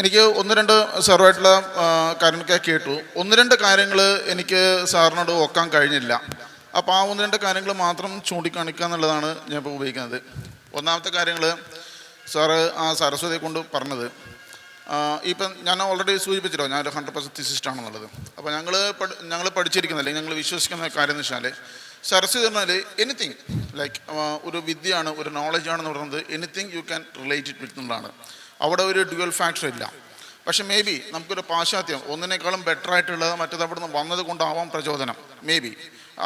എനിക്ക് ഒന്ന് രണ്ട് സാറുമായിട്ടുള്ള കാര്യങ്ങളൊക്കെ കേട്ടു. ഒന്ന് രണ്ട് കാര്യങ്ങൾ എനിക്ക് സാറിനോട് ഒക്കാൻ കഴിഞ്ഞില്ല. അപ്പോൾ ആ ഒന്ന് രണ്ട് കാര്യങ്ങൾ മാത്രം ചൂണ്ടിക്കാണിക്കുക എന്നുള്ളതാണ് ഞാൻ ഇപ്പോൾ ഉപയോഗിക്കുന്നത്. ഒന്നാമത്തെ കാര്യങ്ങൾ സാറ് ആ സരസ്വതിയെ കൊണ്ട് പറഞ്ഞത് ഇപ്പം ഞാൻ ഓൾറെഡി സൂചിപ്പിച്ചല്ലോ ഞാനൊരു ഹൺഡ്രഡ് പെർസെന്റ് തിസിസ്റ്റ് ആണെന്നുള്ളത് അപ്പോൾ ഞങ്ങൾ ഞങ്ങൾ പഠിച്ചിരിക്കുന്ന അല്ലെങ്കിൽ ഞങ്ങൾ വിശ്വസിക്കുന്ന കാര്യം എന്ന് വെച്ചാൽ സരസ്വതി പറഞ്ഞാൽ എനിത്തിങ് ലൈക്ക് ഒരു വിദ്യയാണ് ഒരു നോളജാണെന്ന് പറയുന്നത് anything you can related with എന്നുള്ളതാണ്. അവിടെ ഒരു ഡ്യുവൽ ഫാക്ടർ ഇല്ല. പക്ഷെ മേ ബി നമുക്കൊരു പാശ്ചാത്യം. ഒന്നിനേക്കാളും ബെറ്റർ ആയിട്ടുള്ളത് മറ്റേത് അവിടെ നിന്ന് വന്നത് കൊണ്ടാവാം പ്രചോദനം. മേ ബി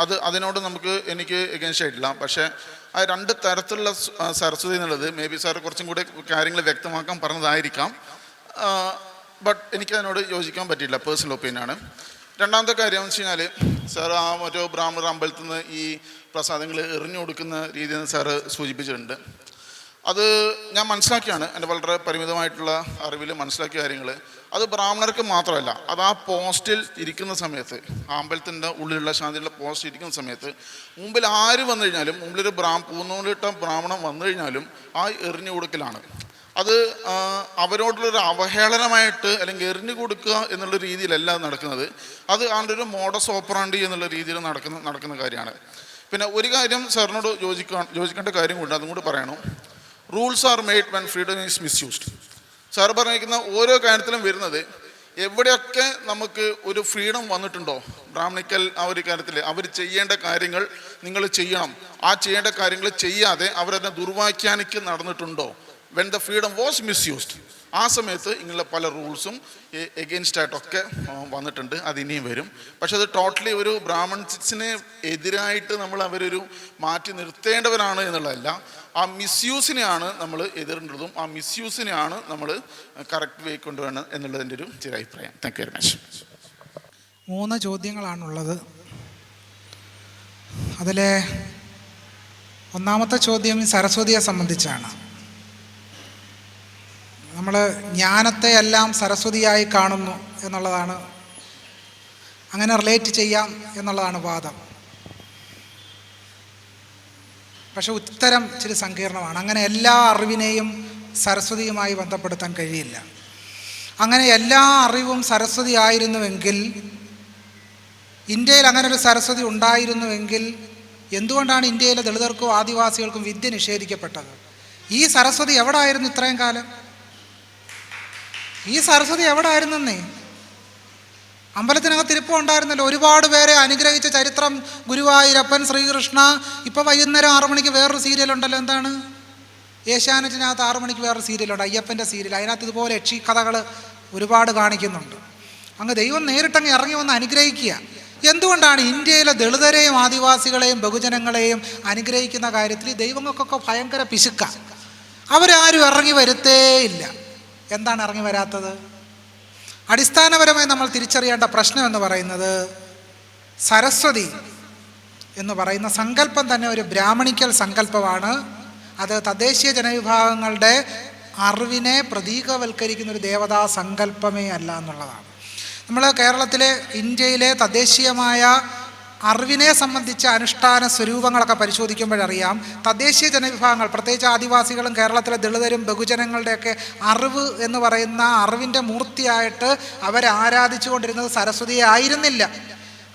അത് അതിനോട് നമുക്ക് എനിക്ക് എഗൻസ്റ്റ് ആയിട്ടില്ല. പക്ഷേ ആ രണ്ട് തരത്തിലുള്ള സരസ്വതി എന്നുള്ളത് മേ ബി സാർ കുറച്ചും കൂടി കാര്യങ്ങൾ വ്യക്തമാക്കാൻ പറഞ്ഞതായിരിക്കാം. ബട്ട് എനിക്കതിനോട് യോജിക്കാൻ പറ്റിയില്ല. പേഴ്സണൽ ഒപ്പീനിയനാണ് രണ്ടാമത്തെ കാര്യം എന്ന് വെച്ച് കഴിഞ്ഞാൽ സാർ ആ മറ്റോ ബ്രാഹ്മണർ അമ്പലത്തിൽ നിന്ന് ഈ പ്രസാദങ്ങൾ എറിഞ്ഞു കൊടുക്കുന്ന രീതിയിൽ സാറ് സൂചിപ്പിച്ചിട്ടുണ്ട്. അത് ഞാൻ മനസ്സിലാക്കിയാണ്. എന്റെ വളരെ പരിമിതമായിട്ടുള്ള അറിവിൽ മനസ്സിലാക്കിയ കാര്യങ്ങൾ. അത് ബ്രാഹ്മണർക്ക് മാത്രമല്ല അത് ആ പോസ്റ്റിൽ ഇരിക്കുന്ന സമയത്ത് അമ്പലത്തിന്റെ ഉള്ളിലുള്ള ശാന്തിയുള്ള പോസ്റ്റ് ഇരിക്കുന്ന സമയത്ത് മുമ്പിൽ ആര് വന്നു കഴിഞ്ഞാലും മുമ്പിലൊരു ബ്രാ പൂന്നൂലിട്ട ബ്രാഹ്മണൻ വന്നു കഴിഞ്ഞാലും ആ എറിഞ്ഞു കൊടുക്കലാണ്. അത് അവരോടുള്ളൊരു അവഹേളനമായിട്ട് അല്ലെങ്കിൽ എറിഞ്ഞു കൊടുക്കുക എന്നുള്ള രീതിയിലല്ല നടക്കുന്നത്. അത് ആണ്ട് ഒരു മോഡസ് ഓപ്പറാണ്ടി എന്നുള്ള രീതിയിൽ നടക്കുന്ന നടക്കുന്ന കാര്യമാണ്. പിന്നെ ഒരു കാര്യം സാറിനോട് യോജിക്കാൻ യോജിക്കേണ്ട കാര്യം കൊണ്ട് അതും കൂടി പറയണം. Rules are made when freedom is misused sir പറഞ്ഞിരിക്കുന്ന ഓരോ കാര്യത്തിലും വരുന്നത് എവിടെയൊക്കെ നമുക്ക് ഒരു ഫ്രീഡം വന്നിട്ടുണ്ടോ? ബ്രാഹ്മണിക്കൽ ആ ഒരു കാര്യത്തിൽ അവർ ചെയ്യേണ്ട കാര്യങ്ങൾ നിങ്ങൾ ചെയ്യണം. ആ ചെയ്യേണ്ട കാര്യങ്ങൾ ചെയ്യാതെ അവരതിനെ ദുർവാഖ്യാനിക്ക് നടന്നിട്ടുണ്ടോ? When the freedom was misused ആ സമയത്ത് ഇങ്ങനെയുള്ള പല റൂൾസും എഗെയിൻസ്റ്റ് ആയിട്ടൊക്കെ വന്നിട്ടുണ്ട്. അത് ഇനിയും വരും. പക്ഷെ അത് ടോട്ടലി ഒരു ബ്രാഹ്മൺസിനെ എതിരായിട്ട് നമ്മൾ അവരൊരു മാറ്റി നിർത്തേണ്ടവരാണ് എന്നുള്ളതല്ല. ആ മിസ്യൂസിനെയാണ് നമ്മൾ എതിരേണ്ടതും ആ മിസ്യൂസിനെയാണ് നമ്മൾ കറക്റ്റ് വേ കൊണ്ടുവരണം എന്നുള്ളതിന്റെ ഒരു ചെറിയ അഭിപ്രായം. താങ്ക് യു വെരി മച്ച് മൂന്ന് ചോദ്യങ്ങളാണുള്ളത്. അതിലെ ഒന്നാമത്തെ ചോദ്യം സരസ്വതിയെ സംബന്ധിച്ചാണ്. നമ്മൾ ജ്ഞാനത്തെ എല്ലാം സരസ്വതിയായി കാണുന്നു എന്നുള്ളതാണ്. അങ്ങനെ റിലേറ്റ് ചെയ്യാം എന്നുള്ളതാണ് വാദം. പക്ഷെ ഉത്തരം ഇച്ചിരി സങ്കീർണമാണ്. അങ്ങനെ എല്ലാ അറിവിനെയും സരസ്വതിയുമായി ബന്ധപ്പെടുത്താൻ കഴിയില്ല. അങ്ങനെ എല്ലാ അറിവും സരസ്വതി ആയിരുന്നുവെങ്കിൽ ഇന്ത്യയിൽ അങ്ങനെ ഒരു സരസ്വതി ഉണ്ടായിരുന്നുവെങ്കിൽ എന്തുകൊണ്ടാണ് ഇന്ത്യയിലെ ദളിതർക്കും ആദിവാസികൾക്കും വിദ്യ നിഷേധിക്കപ്പെട്ടത്? ഈ സരസ്വതി എവിടെ ആയിരുന്നു ഇത്രയും കാലം? ഈ സരസ്വതി എവിടെ ആയിരുന്നേ അമ്പലത്തിനകത്ത് ഇരിപ്പം ഉണ്ടായിരുന്നല്ലോ. ഒരുപാട് പേരെ അനുഗ്രഹിച്ച ചരിത്രം ഗുരുവായൂരപ്പൻ ശ്രീകൃഷ്ണ. ഇപ്പോൾ വൈകുന്നേരം ആറു മണിക്ക് വേറൊരു സീരിയൽ ഉണ്ടല്ലോ. എന്താണ്? ഏഷ്യാനെറ്റിനകത്ത് ആറു മണിക്ക് വേറൊരു സീരിയലുണ്ട് അയ്യപ്പന്റെ സീരിയൽ അതിനകത്ത് ഇതുപോലെ യക്ഷി കഥകൾ ഒരുപാട് കാണിക്കുന്നുണ്ട്. അങ്ങ് ദൈവം നേരിട്ടങ്ങ് ഇറങ്ങി വന്ന് അനുഗ്രഹിക്കുക. എന്തുകൊണ്ടാണ് ഇന്ത്യയിലെ ദളിതരെയും ആദിവാസികളെയും ബഹുജനങ്ങളെയും അനുഗ്രഹിക്കുന്ന കാര്യത്തിൽ ദൈവങ്ങൾക്കൊക്കെ ഭയങ്കര പിശുക്ക? അവരാരും ഇറങ്ങി വരുത്തേയില്ല. എന്താണ് ഇറങ്ങി വരാത്തത്? അടിസ്ഥാനപരമായി നമ്മൾ തിരിച്ചറിയേണ്ട പ്രശ്നം എന്ന് പറയുന്നത് സരസ്വതി എന്ന് പറയുന്ന സങ്കല്പം തന്നെ ഒരു ബ്രാഹ്മണിക്കൽ സങ്കല്പമാണ്. അത് തദ്ദേശീയ ജനവിഭാഗങ്ങളുടെ അറിവിനെ പ്രതീകവൽക്കരിക്കുന്ന ഒരു ദേവതാ സങ്കല്പമേ അല്ല എന്നുള്ളതാണ്. നമ്മൾ കേരളത്തിലെ ഇന്ത്യയിലെ തദ്ദേശീയമായ അറിവിനെ സംബന്ധിച്ച അനുഷ്ഠാന സ്വരൂപങ്ങളൊക്കെ പരിശോധിക്കുമ്പോഴറിയാം. തദ്ദേശീയ ജനവിഭാഗങ്ങൾ പ്രത്യേകിച്ച് ആദിവാസികളും കേരളത്തിലെ ദളിതരും ബഹുജനങ്ങളുടെയൊക്കെ അറിവ് എന്ന് പറയുന്ന അറിവിന്റെ മൂർത്തിയായിട്ട് അവരെ ആരാധിച്ചുകൊണ്ടിരുന്നത് സരസ്വതിയെ ആയിരുന്നില്ല.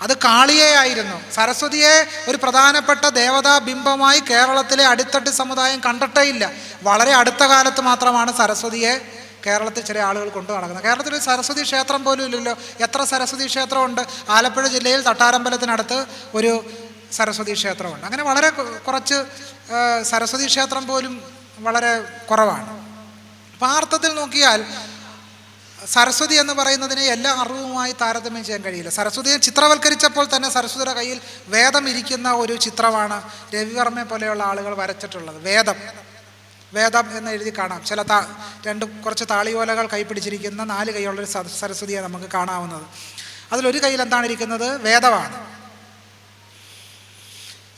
അത് കാളിയെ ആയിരുന്നു. സരസ്വതിയെ ഒരു പ്രധാനപ്പെട്ട ദേവതാ ബിംബമായി കേരളത്തിലെ അടിത്തട്ട് സമുദായം കണ്ടിട്ടേ ഇല്ല. വളരെ അടുത്ത കാലത്ത് മാത്രമാണ് സരസ്വതിയെ കേരളത്തിൽ ചില ആളുകൾ കൊണ്ടു നടക്കുന്നത്. കേരളത്തിൽ സരസ്വതി ക്ഷേത്രം പോലും ഇല്ലല്ലോ. എത്ര സരസ്വതി ക്ഷേത്രമുണ്ട്? ആലപ്പുഴ ജില്ലയിൽ തട്ടാരമ്പലത്തിനടുത്ത് ഒരു സരസ്വതി ക്ഷേത്രമുണ്ട്. അങ്ങനെ വളരെ കുറച്ച് സരസ്വതി ക്ഷേത്രം പോലും വളരെ കുറവാണ്. അപ്പം ആ അർത്ഥത്തിൽ നോക്കിയാൽ സരസ്വതി എന്ന് പറയുന്നതിനെ എല്ലാ അറിവുമായി താരതമ്യം ചെയ്യാൻ കഴിയില്ല. സരസ്വതിയെ ചിത്രവൽക്കരിച്ചപ്പോൾ തന്നെ സരസ്വതിയുടെ കയ്യിൽ വേദം ഇരിക്കുന്ന ഒരു ചിത്രമാണ് രവിവർമ്മയെ പോലെയുള്ള ആളുകൾ വരച്ചിട്ടുള്ളത്. വേദം. വേദം എന്ന് എഴുതി കാണാം. ചില താ രണ്ട് കുറച്ച് താളിയോലകൾ കൈപ്പിടിച്ചിരിക്കുന്ന നാല് കൈയുള്ളൊരു സരസ്വതിയെ നമുക്ക് കാണാവുന്നത്. അതിലൊരു കയ്യിൽ എന്താണ് ഇരിക്കുന്നത്? വേദമാണ്.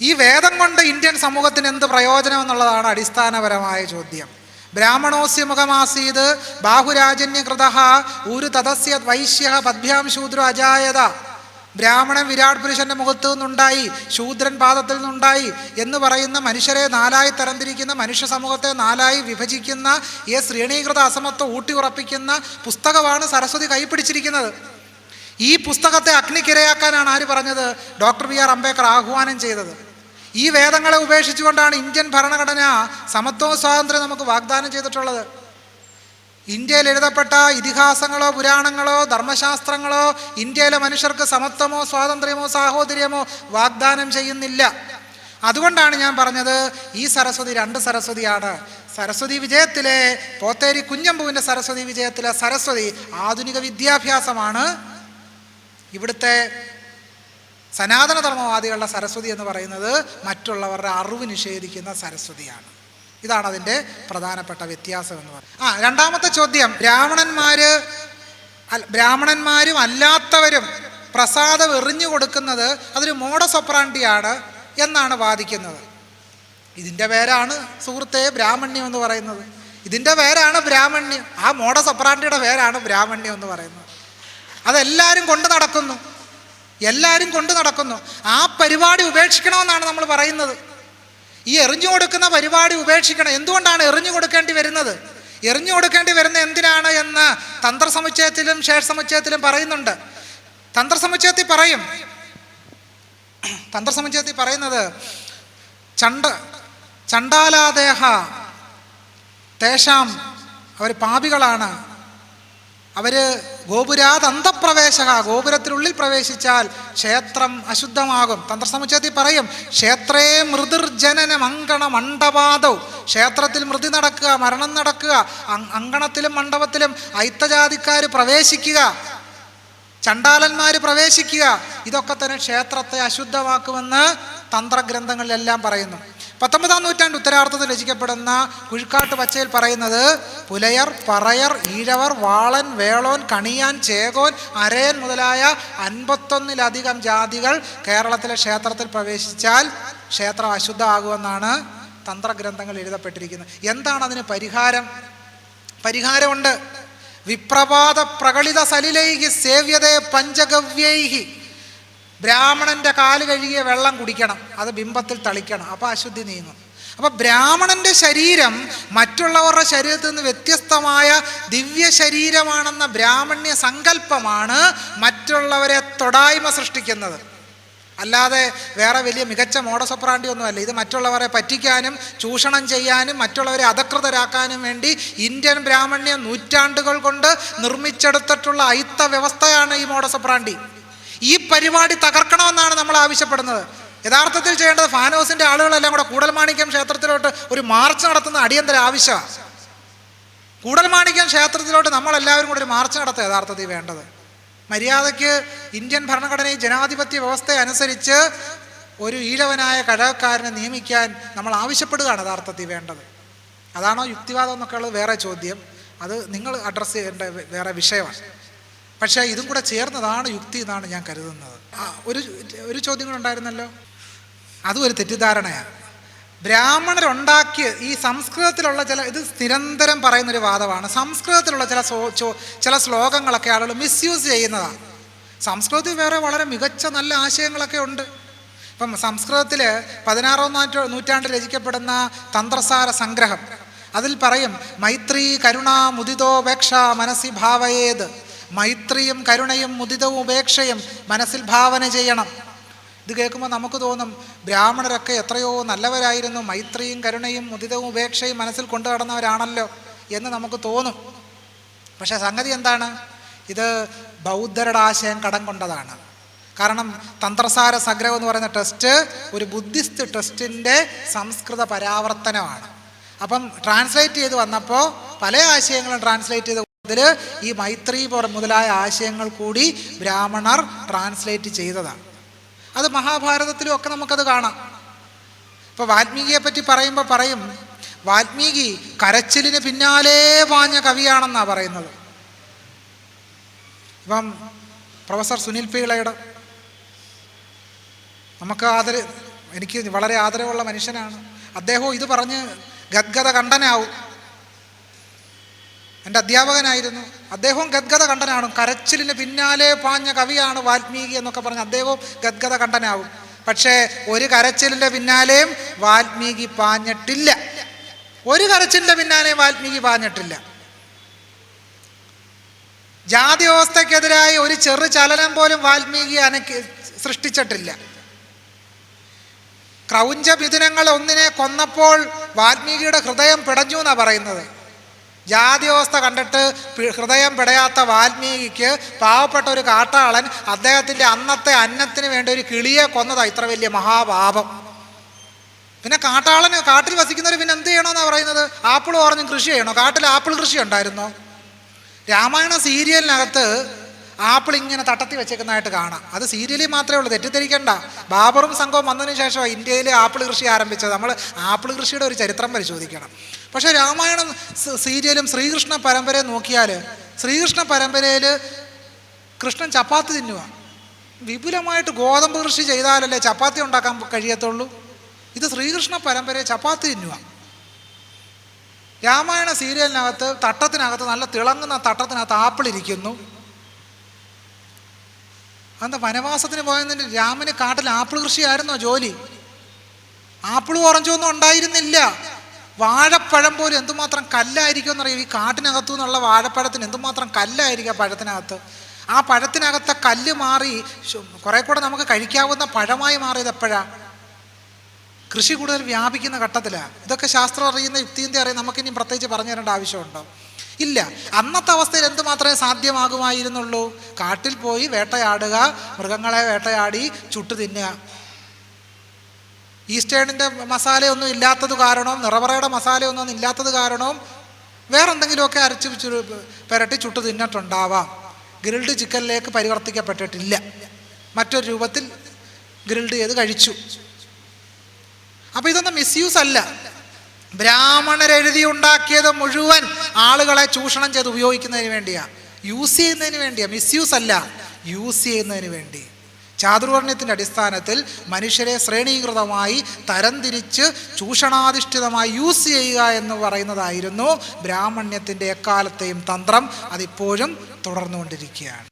ഈ വേദം കൊണ്ട് ഇന്ത്യൻ സമൂഹത്തിന് എന്ത് പ്രയോജനം എന്നുള്ളതാണ് അടിസ്ഥാനപരമായ ചോദ്യം. ബ്രാഹ്മണോസ്യ മുഖമാസീത് ബാഹുരാജന്യകൃത ഊരു തദസ്യ വൈശ്യ പദ്ഭ്യാം ശൂദ്ര അജായത. ബ്രാഹ്മണൻ വിരാട് പുരുഷന്റെ മുഖത്തു നിന്നുണ്ടായി ശൂദ്രൻ പാദത്തിൽ നിന്നുണ്ടായി എന്ന് പറയുന്ന മനുഷ്യരെ നാലായി തരംതിരിക്കുന്ന മനുഷ്യ സമൂഹത്തെ നാലായി വിഭജിക്കുന്ന ഈ ശ്രേണീകൃത അസമത്വം ഊട്ടി ഉറപ്പിക്കുന്ന പുസ്തകമാണ് സരസ്വതി കൈപ്പിടിച്ചിരിക്കുന്നത് ഈ പുസ്തകത്തെ അഗ്നിക്കിരയാക്കാനാണ് ആര് പറഞ്ഞത്? ഡോക്ടർ ബി ആർ അംബേദ്കർ ആഹ്വാനം ചെയ്തത്. ഈ വേദങ്ങളെ ഉപേക്ഷിച്ചുകൊണ്ടാണ് ഇന്ത്യൻ ഭരണഘടന സമത്വവും സ്വാതന്ത്ര്യം നമുക്ക് വാഗ്ദാനം ചെയ്തിട്ടുള്ളത്. ഇന്ത്യയിൽ എഴുതപ്പെട്ട ഇതിഹാസങ്ങളോ പുരാണങ്ങളോ ധർമ്മശാസ്ത്രങ്ങളോ ഇന്ത്യയിലെ മനുഷ്യർക്ക് സമത്വമോ സ്വാതന്ത്ര്യമോ സാഹോദര്യമോ വാഗ്ദാനം ചെയ്യുന്നില്ല. അതുകൊണ്ടാണ് ഞാൻ പറഞ്ഞത് ഈ സരസ്വതി രണ്ട് സരസ്വതിയാണ്. സരസ്വതി വിജയത്തിലെ പോത്തേരി കുഞ്ഞമ്പുവിന്റെ സരസ്വതി വിജയത്തിലെ സരസ്വതി ആധുനിക വിദ്യാഭ്യാസമാണ്. ഇവിടുത്തെ സനാതനധർമ്മവാദികളുടെ സരസ്വതി എന്ന് പറയുന്നത് മറ്റുള്ളവരുടെ അറിവ് നിഷേധിക്കുന്ന സരസ്വതിയാണ്. ഇതാണ് അതിന്റെ പ്രധാനപ്പെട്ട വ്യത്യാസം എന്ന് പറയുന്നത്. ആ രണ്ടാമത്തെ ചോദ്യം. ബ്രാഹ്മണന്മാര് ബ്രാഹ്മണന്മാരും അല്ലാത്തവരും പ്രസാദം എറിഞ്ഞു കൊടുക്കുന്നത് അതൊരു മോഡസൊപ്രാണ്ടിയാണ് എന്നാണ് വാദിക്കുന്നത്. ഇതിന്റെ പേരാണ് സുഹൃത്തെ ബ്രാഹ്മണ്യം എന്ന് പറയുന്നത്. ഇതിന്റെ പേരാണ് ബ്രാഹ്മണ്യം. ആ മോഡസൊപ്രാണ്ടിയുടെ പേരാണ് ബ്രാഹ്മണ്യം എന്ന് പറയുന്നത്. അതെല്ലാവരും കൊണ്ടു നടക്കുന്നു. എല്ലാവരും കൊണ്ടു നടക്കുന്നു. ആ പരിപാടി ഉപേക്ഷിക്കണമെന്നാണ് നമ്മൾ പറയുന്നത്. ഈ എറിഞ്ഞു കൊടുക്കുന്ന പരിപാടി ഉപേക്ഷിക്കണം. എന്തുകൊണ്ടാണ് എറിഞ്ഞു കൊടുക്കേണ്ടി വരുന്നത്? എറിഞ്ഞു കൊടുക്കേണ്ടി വരുന്ന എന്തിനാണ് എന്ന് തന്ത്രസമുച്ചയത്തിലും ശേഷസമുച്ചയത്തിലും പറയുന്നുണ്ട്. തന്ത്രസമുച്ചയത്തിൽ പറയും. തന്ത്രസമുച്ചയത്തിൽ പറയുന്നത് ചണ്ട ചണ്ടാലാദേഹ തേശാം അവർ പാപികളാണ്. അവർ ഗോപുരാത് അന്തപ്രവേശക ഗോപുരത്തിനുള്ളിൽ പ്രവേശിച്ചാൽ ക്ഷേത്രം അശുദ്ധമാകും. തന്ത്രസമുച്ചയത്തിൽ പറയും ക്ഷേത്രേ മൃദുർജനന മങ്കണ മണ്ഡപാദവും ക്ഷേത്രത്തിൽ മൃതി നടക്കുക മരണം നടക്കുക അങ്കണത്തിലും മണ്ഡപത്തിലും ഐത്തജാതിക്കാർ പ്രവേശിക്കുക ചണ്ടാലന്മാർ പ്രവേശിക്കുക. ഇതൊക്കെ തന്നെ ക്ഷേത്രത്തെ അശുദ്ധമാക്കുമെന്ന് തന്ത്രഗ്രന്ഥങ്ങളിലെല്ലാം പറയുന്നു. പത്തൊമ്പതാം നൂറ്റാണ്ട് ഉത്തരാർത്ഥത്തിൽ രചിക്കപ്പെടുന്ന കുഴിക്കാട്ട് പച്ചയിൽ പറയുന്നത് പുലയർ പറയർ ഈഴവർ വാളൻ വേളോൻ കണിയാൻ ചേകോൻ അരയൻ മുതലായ അൻപത്തൊന്നിലധികം ജാതികൾ കേരളത്തിലെ ക്ഷേത്രത്തിൽ പ്രവേശിച്ചാൽ ക്ഷേത്രം അശുദ്ധമാകുമെന്നാണ് തന്ത്രഗ്രന്ഥങ്ങൾ എഴുതപ്പെട്ടിരിക്കുന്നത്. എന്താണ് അതിന് പരിഹാരം? പരിഹാരമുണ്ട്. വിപ്രഭാത പ്രകളിത സലിലൈഹി സേവ്യതേ പഞ്ചഗവ്യൈഹി. ബ്രാഹ്മണന്റെ കാൽ കഴുകിയ വെള്ളം കുടിക്കണം അത് ബിംബത്തിൽ തളിക്കണം അപ്പോൾ അശുദ്ധി നീങ്ങും. അപ്പോൾ ബ്രാഹ്മണന്റെ ശരീരം മറ്റുള്ളവരുടെ ശരീരത്തിൽ നിന്ന് വ്യത്യസ്തമായ ദിവ്യ ശരീരമാണെന്ന ബ്രാഹ്മണ്യ സങ്കല്പമാണ് മറ്റുള്ളവരെ തൊടായ്മ സൃഷ്ടിക്കുന്നത്. അല്ലാതെ വേറെ വലിയ മികച്ച മോഡസൊപ്രാണ്ടി ഒന്നുമല്ല ഇത് മറ്റുള്ളവരെ പറ്റിക്കാനും ചൂഷണം ചെയ്യാനും മറ്റുള്ളവരെ അധകൃതരാക്കാനും വേണ്ടി ഇന്ത്യൻ ബ്രാഹ്മണ്യം നൂറ്റാണ്ടുകൾ കൊണ്ട് നിർമ്മിച്ചെടുത്തിട്ടുള്ള അയിത്ത വ്യവസ്ഥയാണ് ഈ മോഡസൊപ്രാണ്ടി. ഈ പരിപാടി തകർക്കണമെന്നാണ് നമ്മൾ ആവശ്യപ്പെടുന്നത്. യഥാർത്ഥത്തിൽ ചെയ്യേണ്ടത് ഫാനോസിന്റെ ആളുകളെല്ലാം കൂടെ കൂടൽമാണിക്യം ക്ഷേത്രത്തിലോട്ട് ഒരു മാർച്ച് നടത്തുന്ന അടിയന്തര ആവശ്യമാണ്. കൂടൽമാണിക്യം ക്ഷേത്രത്തിലോട്ട് നമ്മളെല്ലാവരും കൂടെ ഒരു മാർച്ച് നടത്തുക യഥാർത്ഥത്തിൽ വേണ്ടത്. മര്യാദയ്ക്ക് ഇന്ത്യൻ ഭരണഘടനയിൽ ജനാധിപത്യ വ്യവസ്ഥ അനുസരിച്ച് ഒരു ഈഴവനായ കഴകക്കാരനെ നിയമിക്കാൻ നമ്മൾ ആവശ്യപ്പെടുകയാണ് യഥാർത്ഥത്തിൽ വേണ്ടത്. അതാണോ യുക്തിവാദം എന്നൊക്കെ ഉള്ളത് വേറെ ചോദ്യം. അത് നിങ്ങൾ അഡ്രസ്സ് ചെയ്യേണ്ട വേറെ വിഷയമാണ്. പക്ഷേ ഇതും കൂടെ ചേർന്നതാണ് യുക്തി എന്നാണ് ഞാൻ കരുതുന്നത്. ഒരു ഒരു ചോദ്യം കൂടെ ഉണ്ടായിരുന്നല്ലോ? അതും ഒരു തെറ്റിദ്ധാരണയാണ്. ബ്രാഹ്മണരുണ്ടാക്കിയ ഈ സംസ്കൃതത്തിലുള്ള ചില ഇത് നിരന്തരം പറയുന്നൊരു വാദമാണ്. സംസ്കൃതത്തിലുള്ള ചില ചില ശ്ലോകങ്ങളൊക്കെ ആളുകൾ മിസ്യൂസ് ചെയ്യുന്നതാണ്. സംസ്കൃതത്തിൽ വേറെ വളരെ മികച്ച നല്ല ആശയങ്ങളൊക്കെ ഉണ്ട്. ഇപ്പം സംസ്കൃതത്തിൽ പതിനാറാം നൂറ്റാ നൂറ്റാണ്ടിൽ രചിക്കപ്പെടുന്ന തന്ത്രസാര സംഗ്രഹം. അതിൽ പറയും മൈത്രി കരുണ മുദിതോപേക്ഷ മനസ്സി ഭാവയേത്. മൈത്രിയും കരുണയും മുദിതവും ഉപേക്ഷയും മനസ്സിൽ ഭാവന ചെയ്യണം. ഇത് കേൾക്കുമ്പോൾ നമുക്ക് തോന്നും ബ്രാഹ്മണരൊക്കെ എത്രയോ നല്ലവരായിരുന്നു മൈത്രിയും കരുണയും മുദിതവും ഉപേക്ഷയും മനസ്സിൽ കൊണ്ടു നടന്നവരാണല്ലോ എന്ന് നമുക്ക് തോന്നും. പക്ഷേ സംഗതി എന്താണ്? ഇത് ബൗദ്ധരുടെ ആശയം കടം കൊണ്ടതാണ്. കാരണം തന്ത്രസാര സഗ്രഹം എന്ന് പറയുന്ന ടെസ്റ്റ് ഒരു ബുദ്ധിസ്റ്റ് ടെസ്റ്റിന്റെ സംസ്കൃത പരാവർത്തനമാണ്. അപ്പം ട്രാൻസ്ലേറ്റ് ചെയ്ത് വന്നപ്പോൾ പല ആശയങ്ങളും ട്രാൻസ്ലേറ്റ് ചെയ്ത് ഇതിൽ ഈ മൈത്രി മുതലായ ആശയങ്ങൾ കൂടി ബ്രാഹ്മണർ ട്രാൻസ്ലേറ്റ് ചെയ്തതാണ്. അത് മഹാഭാരതത്തിലും ഒക്കെ നമുക്കത് കാണാം. ഇപ്പോൾ വാൽമീകിയെ പറ്റി പറയുമ്പോൾ പറയും വാൽമീകി കരച്ചിലിന് പിന്നാലെ പാഞ്ഞ കവിയാണെന്നാണ് പറയുന്നത്. ഇപ്പം പ്രൊഫസർ സുനിൽ പിള്ളയുടെ നമുക്ക് ആദര എനിക്ക് വളരെ ആദരവുള്ള മനുഷ്യനാണ്. അദ്ദേഹവും ഇത് പറഞ്ഞ് ഗദ്ഗത കണ്ടനാവും. എന്റെ അധ്യാപകനായിരുന്നു. അദ്ദേഹവും ഗദ്ഗത കണ്ടനാണ്. കരച്ചിലിന് പിന്നാലെ പാഞ്ഞ കവിയാണ് വാൽമീകി എന്നൊക്കെ പറഞ്ഞ് അദ്ദേഹവും ഗദ്ഗത കണ്ടനാവും. പക്ഷേ ഒരു കരച്ചിലിന്റെ പിന്നാലെയും വാൽമീകി പാഞ്ഞിട്ടില്ല. ഒരു കരച്ചിലിന്റെ പിന്നാലെയും വാൽമീകി പാഞ്ഞിട്ടില്ല. ജാതി വ്യവസ്ഥക്കെതിരായി ഒരു ചെറു ചലനം പോലും വാൽമീകി അനക്ക് സൃഷ്ടിച്ചിട്ടില്ല. ക്രൗഞ്ച മിഥുനങ്ങൾ ഒന്നിനെ കൊന്നപ്പോൾ വാൽമീകിയുടെ ഹൃദയം പിടഞ്ഞു എന്നാണ് പറയുന്നത്. ജാതി വ്യവസ്ഥ കണ്ടിട്ട് ഹൃദയം പിടയാത്ത വാൽമീകിക്ക് പാവപ്പെട്ട ഒരു കാട്ടാളൻ അദ്ദേഹത്തിന്റെ അന്നത്തെ അന്നത്തിന് വേണ്ടി ഒരു കിളിയെ കൊന്നതാ ഇത്ര വലിയ മഹാപാപം. പിന്നെ കാട്ടാളന് കാട്ടിൽ വസിക്കുന്നവർ പിന്നെ എന്ത് ചെയ്യണമെന്നാണ് പറയുന്നത്? ആപ്പിൾ പറഞ്ഞ് കൃഷി ചെയ്യണോ? കാട്ടിൽ ആപ്പിൾ കൃഷി ഉണ്ടായിരുന്നോ? രാമായണ സീരിയലിനകത്ത് ആപ്പിൾ ഇങ്ങനെ തട്ടത്തി വെച്ചേക്കുന്നതായിട്ട് കാണാം. അത് സീരിയലിൽ മാത്രമേ ഉള്ളൂ തെറ്റിദ്ധരിക്കേണ്ട. ബാബറും സംഘവും വന്നതിന് ശേഷം ഇന്ത്യയിൽ ആപ്പിൾ കൃഷി ആരംഭിച്ചത്. നമ്മൾ ആപ്പിൾ കൃഷിയുടെ ഒരു ചരിത്രം പരിശോധിക്കണം. പക്ഷേ രാമായണം സീരിയലും ശ്രീകൃഷ്ണ പരമ്പരയെ നോക്കിയാൽ ശ്രീകൃഷ്ണ പരമ്പരയിൽ കൃഷ്ണൻ ചപ്പാത്തി തിന്നുക വിപുലമായിട്ട് ഗോതമ്പ് കൃഷി ചെയ്താലല്ലേ ചപ്പാത്തി ഉണ്ടാക്കാൻ കഴിയത്തുള്ളൂ? ഇത് ശ്രീകൃഷ്ണ പരമ്പരയെ ചപ്പാത്തി തിന്നുക രാമായണ സീരിയലിനകത്ത് തട്ടത്തിനകത്ത് നല്ല തിളങ്ങുന്ന തട്ടത്തിനകത്ത് ആപ്പിൾ ഇരിക്കുന്നു. അന്ന് വനവാസത്തിന് പോയതിന് രാമന് കാട്ടിൽ ആപ്പിൾ കൃഷിയായിരുന്നോ ജോലി? ആപ്പിളും ഓറഞ്ചും ഒന്നും ഉണ്ടായിരുന്നില്ല. വാഴപ്പഴം പോലും എന്തുമാത്രം കല്ലായിരിക്കും എന്നറിയാം? ഈ കാട്ടിനകത്തു നിന്നുള്ള വാഴപ്പഴത്തിന് എന്തുമാത്രം കല്ലായിരിക്കും ആ പഴത്തിനകത്ത്? ആ പഴത്തിനകത്തെ കല്ല് മാറി കുറെ കൂടെ നമുക്ക് കഴിക്കാവുന്ന പഴമായി മാറിയത് എപ്പോഴാ? കൃഷി കൂടുതൽ വ്യാപിക്കുന്ന ഘട്ടത്തിലാണ് ഇതൊക്കെ ശാസ്ത്രം അറിയുന്ന യുക്തിന്റെ അറിയാം നമുക്കിനി പ്രത്യേകിച്ച് പറഞ്ഞു തരേണ്ട ആവശ്യമുണ്ടോ? ഇല്ല. അന്നത്തെ അവസ്ഥയിൽ എന്ത് മാത്രമേ സാധ്യമാകുമായിരുന്നുള്ളൂ? കാട്ടിൽ പോയി വേട്ടയാടുക മൃഗങ്ങളെ വേട്ടയാടി ചുട്ടു തിന്നുക. ഈസ്റ്റേണിന്റെ മസാലയൊന്നും ഇല്ലാത്തത് കാരണവും നിറവറയുടെ മസാലയൊന്നും ഇല്ലാത്തത് കാരണവും വേറെന്തെങ്കിലുമൊക്കെ അരച്ച് ചുരു- പുരട്ടി ചുട്ടു തിന്നിട്ടുണ്ടാവാം. ഗ്രിൽഡ് ചിക്കനിലേക്ക് പരിവർത്തിക്കപ്പെട്ടിട്ടില്ല. മറ്റൊരു രൂപത്തിൽ ഗ്രിൽഡ് ചെയ്ത് കഴിച്ചു. അപ്പൊ ഇതൊന്നും മിസ്യൂസ് അല്ല. ബ്രാഹ്മണരെഴുതി ഉണ്ടാക്കിയത് മുഴുവൻ ആളുകളെ ചൂഷണം ചെയ്ത് ഉപയോഗിക്കുന്നതിന് വേണ്ടിയാ. യൂസ് ചെയ്യുന്നതിന് വേണ്ടിയാ. മിസ്യൂസ് അല്ല. യൂസ് ചെയ്യുന്നതിന് വേണ്ടി. ചാതുർവർണയത്തിന്റെ അടിസ്ഥാനത്തിൽ മനുഷ്യരെ ശ്രേണീകൃതമായി തരംതിരിച്ച് ചൂഷണാധിഷ്ഠിതമായി യൂസ് ചെയ്യുക എന്ന് പറയുന്നതായിരുന്നു ബ്രാഹ്മണ്യത്തിന്റെ എക്കാലത്തെയും തന്ത്രം. അതിപ്പോഴും തുടർന്നുകൊണ്ടിരിക്കുകയാണ്.